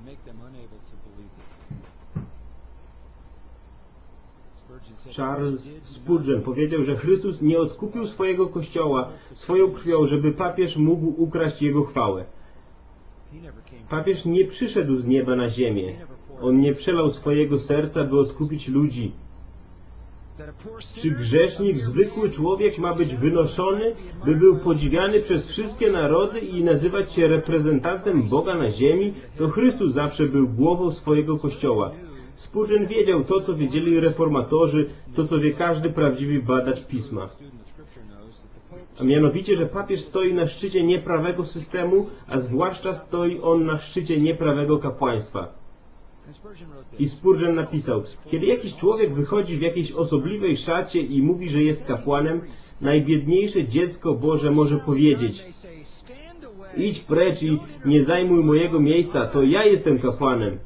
and make them unable to believe it. Charles "Christ did Spurgeon powiedział, że Chrystus nie odkupił swojego Kościoła swoją krwią, żeby papież mógł ukraść jego chwałę. Papież nie przyszedł z nieba na ziemię. On nie przelał swojego serca, by odkupić ludzi. Czy grzesznik, zwykły człowiek ma być wynoszony, by był podziwiany przez wszystkie narody i nazywać się reprezentantem Boga na ziemi? To Chrystus zawsze był głową swojego Kościoła. Spurgeon wiedział to, co wiedzieli reformatorzy, to, co wie każdy prawdziwy badacz Pisma. A mianowicie, że papież stoi na szczycie nieprawego systemu, a zwłaszcza stoi on na szczycie nieprawego kapłaństwa. I. Spurgeon napisał, kiedy jakiś człowiek wychodzi w jakiejś osobliwej szacie i mówi, że jest kapłanem, najbiedniejsze dziecko Boże może powiedzieć, They say, "Stand away. idź precz i nie zajmuj mojego miejsca, to ja jestem kapłanem.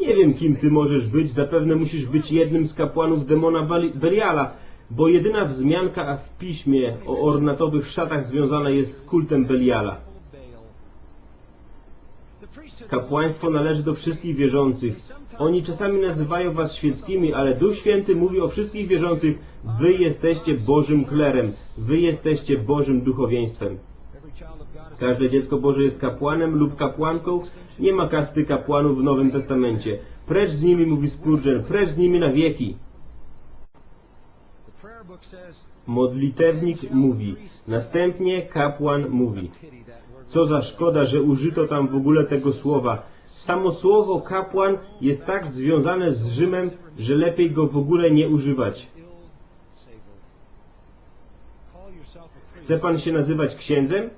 Nie wiem, kim ty możesz być, zapewne musisz być jednym z kapłanów demona Beliala, bo jedyna wzmianka w piśmie o ornatowych szatach związana jest z kultem Beliala. Kapłaństwo należy do wszystkich wierzących. Oni czasami nazywają was świeckimi, ale Duch Święty mówi o wszystkich wierzących, wy jesteście Bożym klerem, wy jesteście Bożym duchowieństwem. Każde dziecko Boże jest kapłanem lub kapłanką. Nie ma kasty kapłanów w Nowym Testamencie. Precz z nimi, mówi Spurgeon, precz z nimi na wieki. Modlitewnik mówi. Następnie kapłan mówi. Co za szkoda, że użyto tam w ogóle tego słowa. Samo słowo kapłan jest tak związane z Rzymem, że lepiej go w ogóle nie używać. Chce pan się nazywać księdzem?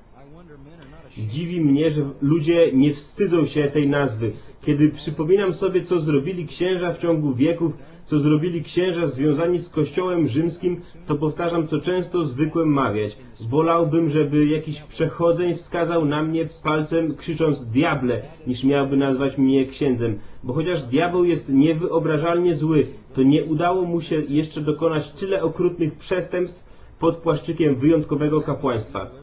Dziwi mnie, że ludzie nie wstydzą się tej nazwy. Kiedy przypominam sobie, co zrobili księża w ciągu wieków, co zrobili księża związani z kościołem rzymskim, to powtarzam, co często zwykłem mawiać. Wolałbym, żeby jakiś przechodzeń wskazał na mnie palcem, krzycząc diable, niż miałby nazwać mnie księdzem. Bo chociaż diabeł jest niewyobrażalnie zły, to nie udało mu się jeszcze dokonać tyle okrutnych przestępstw pod płaszczykiem wyjątkowego kapłaństwa.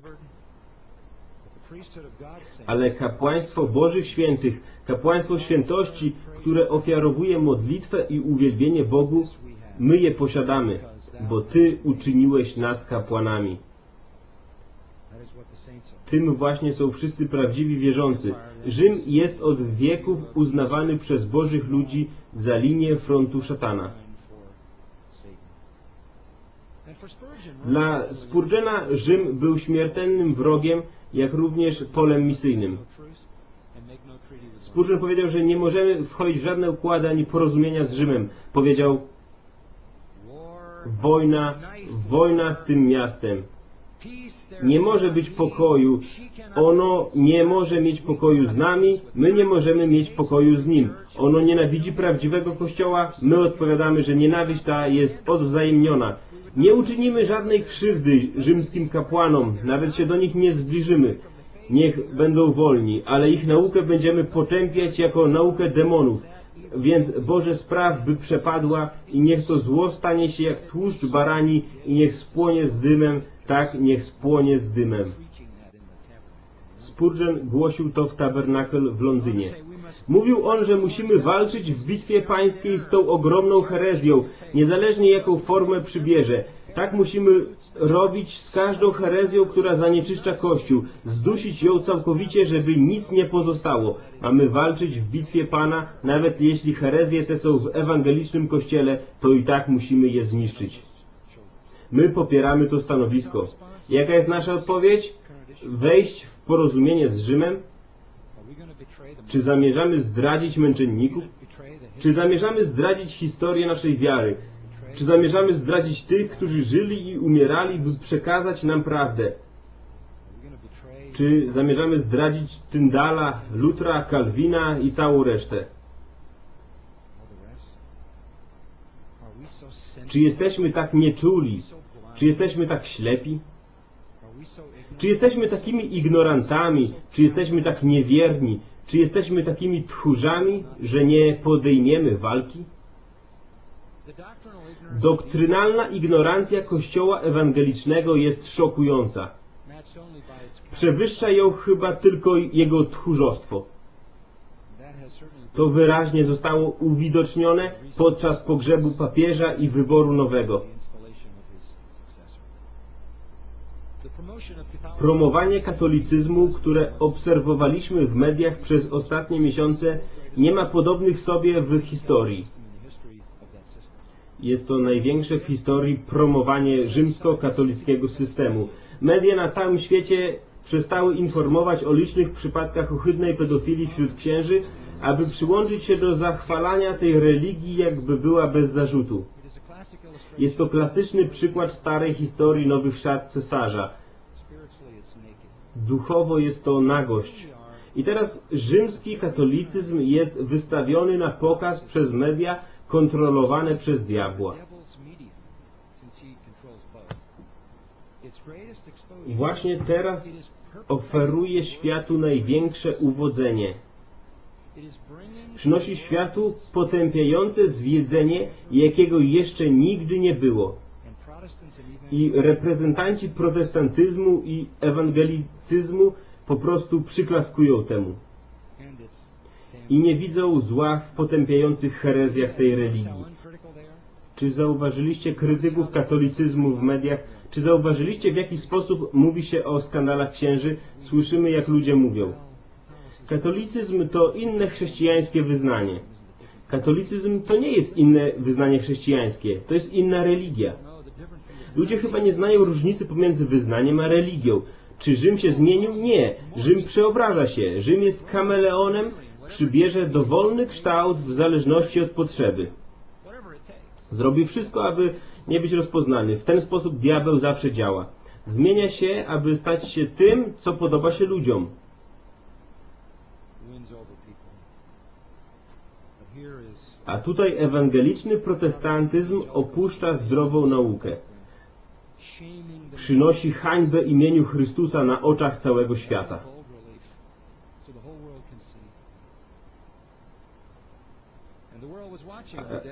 Ale kapłaństwo Bożych Świętych, kapłaństwo świętości, które ofiarowuje modlitwę i uwielbienie Bogu, my je posiadamy, bo Ty uczyniłeś nas kapłanami. Tym właśnie są wszyscy prawdziwi wierzący. Rzym jest od wieków uznawany przez Bożych ludzi za linię frontu szatana. Dla Spurgeona Rzym był śmiertelnym wrogiem, jak również polem misyjnym. Spurgeon powiedział, że nie możemy wchodzić w żadne układy ani porozumienia z Rzymem. Powiedział, wojna, wojna z tym miastem. Nie może być pokoju. Ono nie może mieć pokoju z nami, my nie możemy mieć pokoju z nim. Ono nienawidzi prawdziwego Kościoła, my odpowiadamy, że nienawiść ta jest odwzajemniona. Nie uczynimy żadnej krzywdy rzymskim kapłanom, nawet się do nich nie zbliżymy. Niech będą wolni, ale ich naukę będziemy potępiać jako naukę demonów. Więc Boże spraw, by przepadła i niech to zło stanie się jak tłuszcz barani i niech spłonie z dymem, tak niech spłonie z dymem. Spurgeon głosił to w tabernakel w Londynie. Mówił on, że musimy walczyć w bitwie pańskiej z tą ogromną herezją, niezależnie jaką formę przybierze. Tak musimy robić z każdą herezją, która zanieczyszcza Kościół, zdusić ją całkowicie, żeby nic nie pozostało. Mamy walczyć w bitwie Pana, nawet jeśli herezje te są w ewangelicznym Kościele, to i tak musimy je zniszczyć. My popieramy to stanowisko. Jaka jest nasza odpowiedź? Wejść w porozumienie z Rzymem? Czy zamierzamy zdradzić męczenników? Czy zamierzamy zdradzić historię naszej wiary? Czy zamierzamy zdradzić tych, którzy żyli i umierali, by przekazać nam prawdę? Czy zamierzamy zdradzić Tyndala, Lutra, Kalwina i całą resztę? Czy jesteśmy tak nieczuli? Czy jesteśmy tak ślepi? Czy jesteśmy takimi ignorantami? Czy jesteśmy tak niewierni? Czy jesteśmy takimi tchórzami, że nie podejmiemy walki? Doktrynalna ignorancja Kościoła ewangelicznego jest szokująca. Przewyższa ją chyba tylko jego tchórzostwo. To wyraźnie zostało uwidocznione podczas pogrzebu papieża i wyboru nowego. Promowanie katolicyzmu, które obserwowaliśmy w mediach przez ostatnie miesiące, nie ma podobnych sobie w historii. Jest to największe w historii promowanie rzymskokatolickiego systemu. Media na całym świecie przestały informować o licznych przypadkach ohydnej pedofilii wśród księży, aby przyłączyć się do zachwalania tej religii, jakby była bez zarzutu. Jest to klasyczny przykład starej historii nowych szat cesarza. Duchowo jest to nagość. I teraz rzymski katolicyzm jest wystawiony na pokaz przez media kontrolowane przez diabła. Właśnie teraz oferuje światu największe uwodzenie. Przynosi światu potępiające zwiedzenie, jakiego jeszcze nigdy nie było. I reprezentanci protestantyzmu i ewangelicyzmu po prostu przyklaskują temu. I nie widzą zła w potępiających herezjach tej religii. Czy zauważyliście krytyków katolicyzmu w mediach? Czy zauważyliście w jaki sposób mówi się o skandalach księży? Słyszymy jak ludzie mówią. Katolicyzm to inne chrześcijańskie wyznanie. Katolicyzm to nie jest inne wyznanie chrześcijańskie, to jest inna religia. Ludzie chyba nie znają różnicy pomiędzy wyznaniem a religią. Czy Rzym się zmienił? Nie. Rzym przeobraża się. Rzym jest kameleonem, przybierze dowolny kształt w zależności od potrzeby. Zrobi wszystko, aby nie być rozpoznany. W ten sposób diabeł zawsze działa. Zmienia się, aby stać się tym, co podoba się ludziom. A tutaj ewangeliczny protestantyzm opuszcza zdrową naukę. Przynosi hańbę imieniu Chrystusa na oczach całego świata.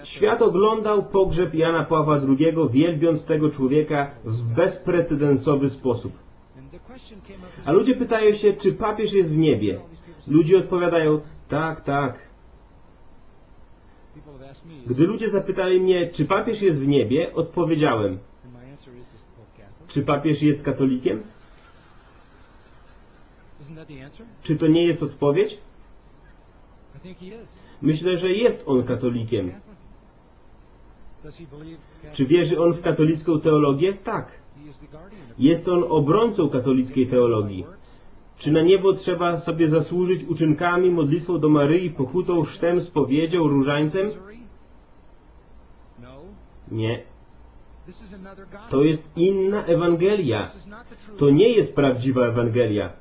Świat oglądał pogrzeb Jana Pawła II, wielbiąc tego człowieka w bezprecedensowy sposób. A ludzie pytają się, czy papież jest w niebie. Ludzie odpowiadają, tak, tak. Gdy ludzie zapytali mnie, czy papież jest w niebie, odpowiedziałem, czy papież jest katolikiem? Czy to nie jest odpowiedź? Myślę, że jest on katolikiem. Czy wierzy on w katolicką teologię? Tak. Jest on obrońcą katolickiej teologii. Czy na niebo trzeba sobie zasłużyć uczynkami, modlitwą do Maryi, pokutą, chrztem, spowiedzią, różańcem? Nie. To jest inna Ewangelia. To nie jest prawdziwa Ewangelia.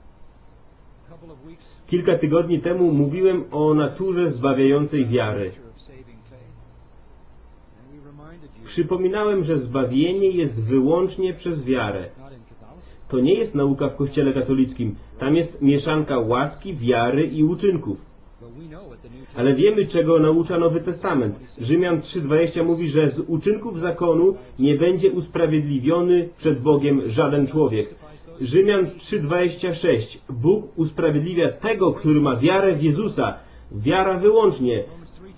Kilka tygodni temu mówiłem o naturze zbawiającej wiary. Przypominałem, że zbawienie jest wyłącznie przez wiarę. To nie jest nauka w Kościele katolickim. Tam jest mieszanka łaski, wiary i uczynków. Ale wiemy, czego naucza Nowy Testament. Rzymian 3,20 mówi, że z uczynków zakonu nie będzie usprawiedliwiony przed Bogiem żaden człowiek. Rzymian 3,26 Bóg usprawiedliwia tego, który ma wiarę w Jezusa. Wiara wyłącznie.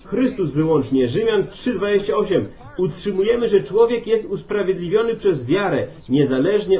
Chrystus wyłącznie. Rzymian 3,28 Utrzymujemy, że człowiek jest usprawiedliwiony przez wiarę, niezależnie